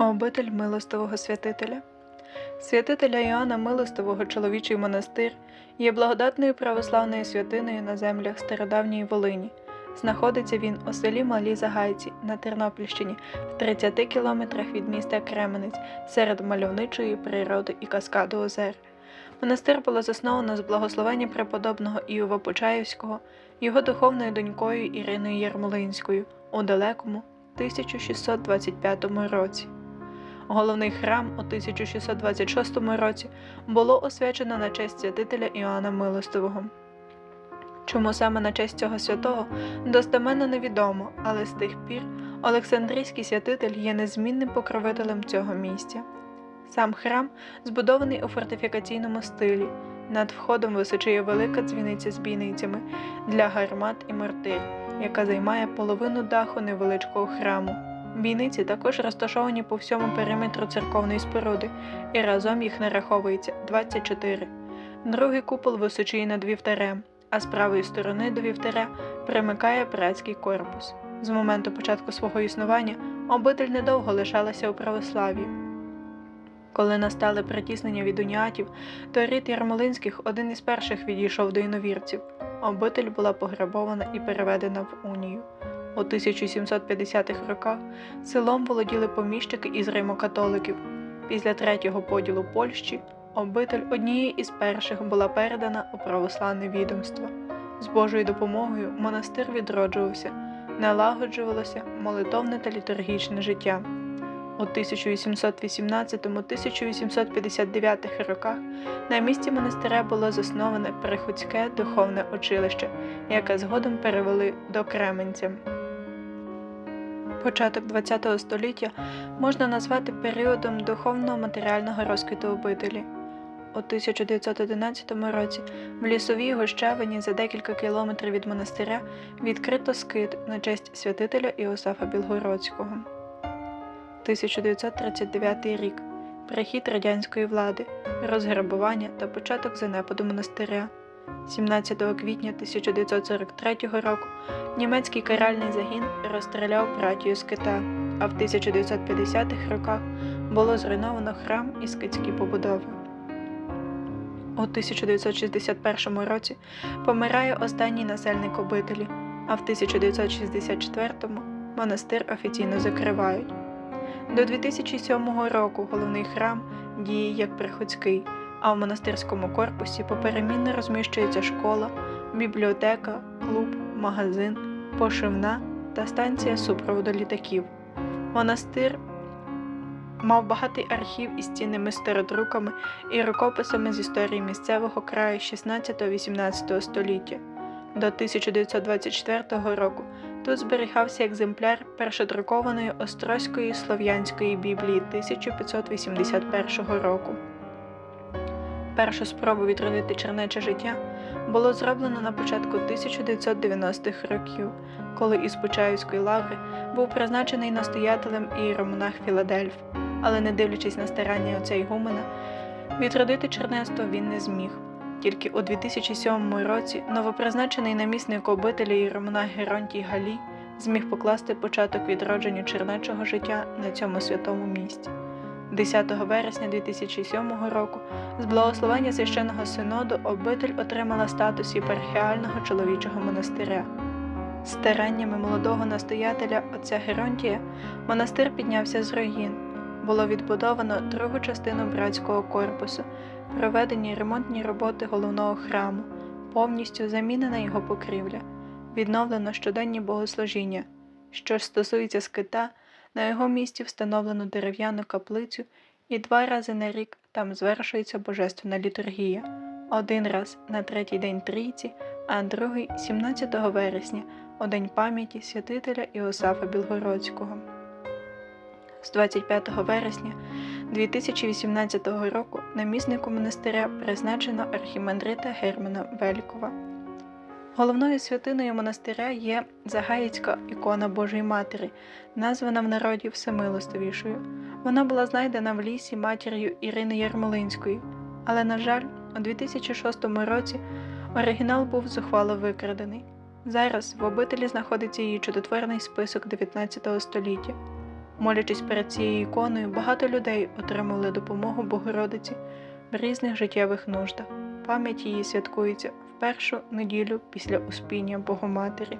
Обитель милостивого святителя. Святителя Іоанна Милостивого чоловічий монастир є благодатною православною святиною на землях стародавньої Волині. Знаходиться він у селі Малі Загайці на Тернопільщині в 30 кілометрах від міста Кременець серед мальовничої природи і каскаду озер. Монастир було засновано з благословення преподобного Іова Почаївського, його духовною донькою Іриною Ярмолинською у далекому 1625 році. Головний храм у 1626 році було освячено на честь святителя Іоанна Милостивого. Чому саме на честь цього святого достеменно невідомо, але з тих пір Олександрійський святитель є незмінним покровителем цього місця. Сам храм збудований у фортифікаційному стилі. Над входом височіє велика дзвіниця з бійницями для гармат і мортир, яка займає половину даху невеличкого храму. Бійниці також розташовані по всьому периметру церковної споруди, і разом їх нараховується 24. Другий купол височіє над вівтарем, а з правої сторони до вівтаря примикає братський корпус. З моменту початку свого існування обитель недовго лишалася у православ'ї. Коли настали притіснення від уніатів, то рід Ярмолинських один із перших відійшов до іновірців. Обитель була пограбована і переведена в унію. У 1750-х роках селом володіли поміщики із римокатоликів. Після третього поділу Польщі обитель однієї із перших була передана у православне відомство. З Божою допомогою монастир відроджувався, налагоджувалося молитовне та літургічне життя. У 1818-1859 роках на місці монастиря було засноване Приходське духовне училище, яке згодом перевели до Кременця. Початок ХХ століття можна назвати періодом духовного матеріального розквіту обителі. У 1911 році в лісовій гущавині за декілька кілометрів від монастиря відкрито скит на честь святителя Іосафа Білгородського. 1939 рік прихід радянської влади, розграбування та початок занепаду монастиря. 17 квітня 1943 року німецький каральний загін розстріляв братію з кита, а в 1950-х роках було зруйновано храм і скитські побудови. У 1961 році помирає останній насельник обителі, а в 1964-му монастир офіційно закривають. До 2007 року головний храм діє як приходський, а в монастирському корпусі поперемінно розміщується школа, бібліотека, клуб, магазин, пошивна та станція супроводу літаків. Монастир мав багатий архів із цінними стародруками і рукописами з історії місцевого краю 16-18 століття. До 1924 року тут зберігався екземпляр першодрукованої Острозької слов'янської біблії 1581 року. Першу спробу відродити чернече життя було зроблено на початку 1990-х років, коли із Почаївської лаври був призначений настоятелем ієромонах Філадельф, але не дивлячись на старання отця Ігумена, відродити чернецтво він не зміг. Тільки у 2007 році новопризначений намісник обителя ієромонах Геронтій Галі зміг покласти початок відродженню чернечого життя на цьому святому місці. 10 вересня 2007 року з благословення священного синоду обитель отримала статус єпархіального чоловічого монастиря. Стараннями молодого настоятеля отця Геронтія монастир піднявся з руїн. Було відбудовано другу частину братського корпусу, проведені ремонтні роботи головного храму, повністю замінена його покрівля, відновлено щоденні богослужіння. Що ж стосується скита, на його місці встановлено дерев'яну каплицю, і два рази на рік там звершується божественна літургія. Один раз на третій день трійці, а другий 17 вересня, у день пам'яті святителя Іосафа Білгородського. З 25 вересня 2018 року наміснику монастиря призначено архімандрита Германа Велікова. Головною святиною монастиря є Загаїцька ікона Божої Матері, названа в народі Всемилостивішою. Вона була знайдена в лісі матір'ю Ірини Ярмолинської, але, на жаль, у 2006 році оригінал був зухвало викрадений. Зараз в обителі знаходиться її чудотворний список 19 століття. Молячись перед цією іконою, багато людей отримали допомогу Богородиці в різних життєвих нуждах. Пам'ять її святкується першу неділю після Успіння Богоматері.